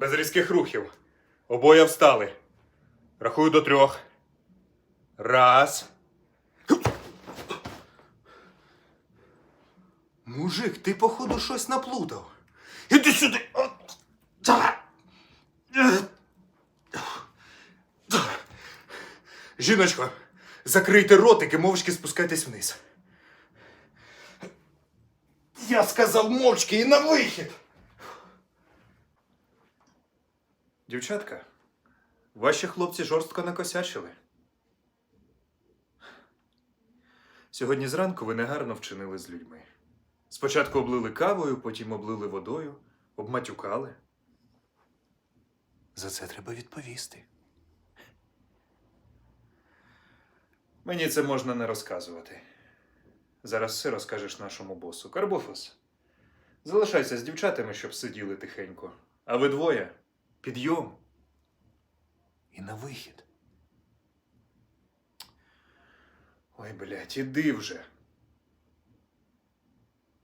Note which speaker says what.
Speaker 1: Без різких рухів. Обоє встали. Рахую до трьох. Раз. Мужик, ти, походу, щось наплутав. Іди сюди. Жіночко, закрийте ротик і мовчки спускайтесь вниз. Я сказав мовчки і на вихід. Дівчатка, ваші хлопці жорстко накосячили. Сьогодні зранку ви негарно вчинили з людьми. Спочатку облили кавою, потім облили водою, обматюкали. За це треба відповісти. Мені це можна не розказувати. Зараз все розкажеш нашому босу. Карбофос, залишайся з дівчатами, щоб сиділи тихенько. А ви двоє підйом. І на вихід. Ой, блядь, іди вже.